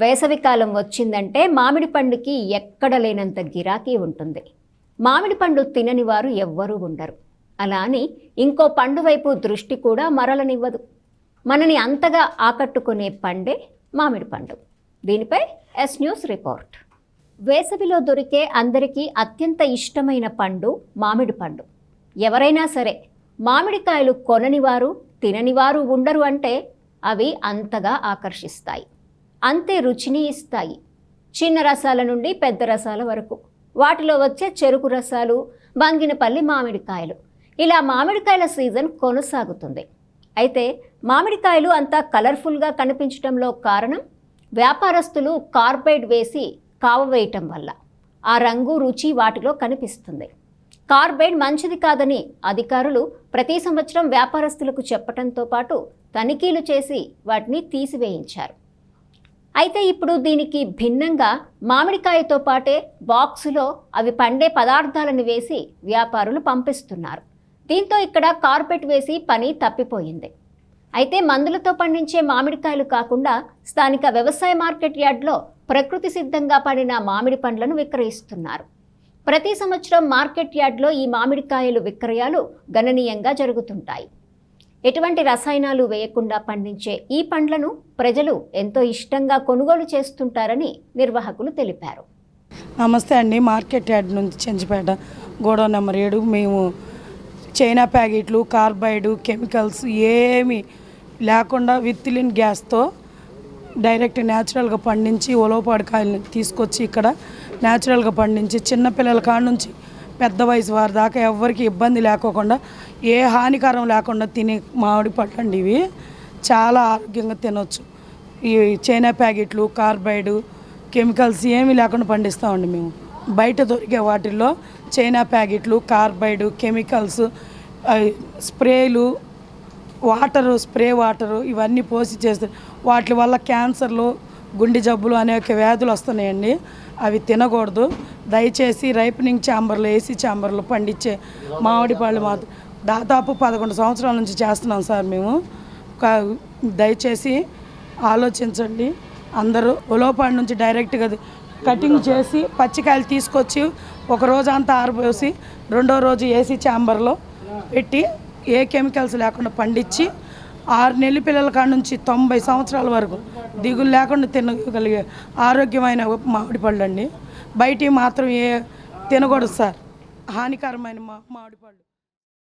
వేసవికాలం వచ్చిందంటే మామిడి పండుకి ఎక్కడ లేనంత గిరాకీ ఉంటుంది. మామిడి పండు తినని వారు ఎవ్వరూ ఉండరు. అలా అని ఇంకో పండు వైపు దృష్టి కూడా మరలనివ్వదు. మనని అంతగా ఆకట్టుకునే పండే మామిడి పండు. దీనిపై ఎస్ న్యూస్ రిపోర్ట్. వేసవిలో దొరికే అందరికీ అత్యంత ఇష్టమైన పండు మామిడి పండు. ఎవరైనా సరే మామిడికాయలు కొననివారు తిననివారు ఉండరు అంటే అవి అంతగా ఆకర్షిస్తాయి. అంతే రుచిని ఇస్తాయి. చిన్న రసాల నుండి పెద్ద రసాల వరకు. వాటిలో వచ్చే చెరుకు రసాలు బంగినపల్లి మామిడికాయలు. ఇలా మామిడికాయల సీజన్ కొనసాగుతుంది. అయితే మామిడికాయలు అంతా కలర్ఫుల్గా కనిపించడంలో కారణం వ్యాపారస్తులు కార్బైడ్ వేసి కావవేయటం వల్ల. ఆ రంగు రుచి వాటిలో కనిపిస్తుంది. కార్బైడ్ మంచిది కాదని అధికారులు ప్రతి సంవత్సరం వ్యాపారస్తులకు చెప్పడంతో పాటు తనిఖీలు చేసి వాటిని తీసివేయించారు. అయితే ఇప్పుడు దీనికి భిన్నంగా మామిడికాయతో పాటే బాక్సులో అవి పండే పదార్థాలను వేసి వ్యాపారులు పంపిస్తున్నారు. దీంతో ఇక్కడ కార్పెట్ వేసి పని తప్పిపోయింది. అయితే మందులతో పండించే మామిడికాయలు కాకుండా స్థానిక వ్యవసాయ మార్కెట్ యార్డ్లో ప్రకృతి సిద్ధంగా పడిన మామిడి పండ్లను విక్రయిస్తున్నారు. ప్రతి సంవత్సరం మార్కెట్ యార్డ్లో ఈ మామిడికాయలు విక్రయాలు గణనీయంగా జరుగుతుంటాయి. ఎటువంటి రసాయనాలు వేయకుండా పండించే ఈ పండ్లను ప్రజలు ఎంతో ఇష్టంగా కొనుగోలు చేస్తుంటారని నిర్వాహకులు తెలిపారు. నమస్తే అండి. మార్కెట్ యార్డ్ నుంచి చెంచిపేట గోడౌన్ నెంబర్ ఏడు. మేము చైనా ప్యాకెట్లు కార్బైడ్ కెమికల్స్ ఏమి లేకుండా విత్లిన్ గ్యాస్తో డైరెక్ట్ న్యాచురల్గా పండించి ఉలవపాడు కాయలు తీసుకొచ్చి ఇక్కడ న్యాచురల్గా పండించి చిన్నపిల్లల కాడ నుంచి పెద్ద వయసు వారి దాకా ఎవ్వరికి ఇబ్బంది లేకోకుండా ఏ హానికరం లేకుండా తినే మామిడి పళ్ళు ఇవి. చాలా ఆరోగ్యంగా తినొచ్చు. ఈ చైనా ప్యాకెట్లు కార్బైడ్ కెమికల్స్ ఏమీ లేకుండా పండిస్తామండి మేము. బయట దొరికే వాటిల్లో చైనా ప్యాకెట్లు కార్బైడ్ కెమికల్స్ స్ప్రేలు వాటరు స్ప్రే వాటరు ఇవన్నీ పోసి చేస్తారు వాటి వల్ల క్యాన్సర్లు గుండె జబ్బులు అనేక వ్యాధులు వస్తున్నాయండి. అవి తినకూడదు. దయచేసి రైపనింగ్ ఛాంబర్లు ఏసీ ఛాంబర్లు పండించే మామిడి పళ్ళు మాత్రం దాదాపు పదకొండు సంవత్సరాల నుంచి చేస్తున్నాం సార్ మేము. దయచేసి ఆలోచించండి. అందరూ ఉలవపాడు నుంచి డైరెక్ట్గా కటింగ్ చేసి పచ్చికాయలు తీసుకొచ్చి ఒక రోజు అంతా ఆరిపోసి రెండో రోజు ఏసీ ఛాంబర్లో పెట్టి ఏ కెమికల్స్ లేకుండా పండించి ఆరు నెలల పిల్లల కాడ నుంచి తొంభై సంవత్సరాల వరకు దిగులు లేకుండా తినగలిగే ఆరోగ్యమైన మామిడి పళ్ళు అండి బయటివి మాత్రం ఏ తినకూడదు సార్. హానికరమైన మా మామిడి పళ్ళు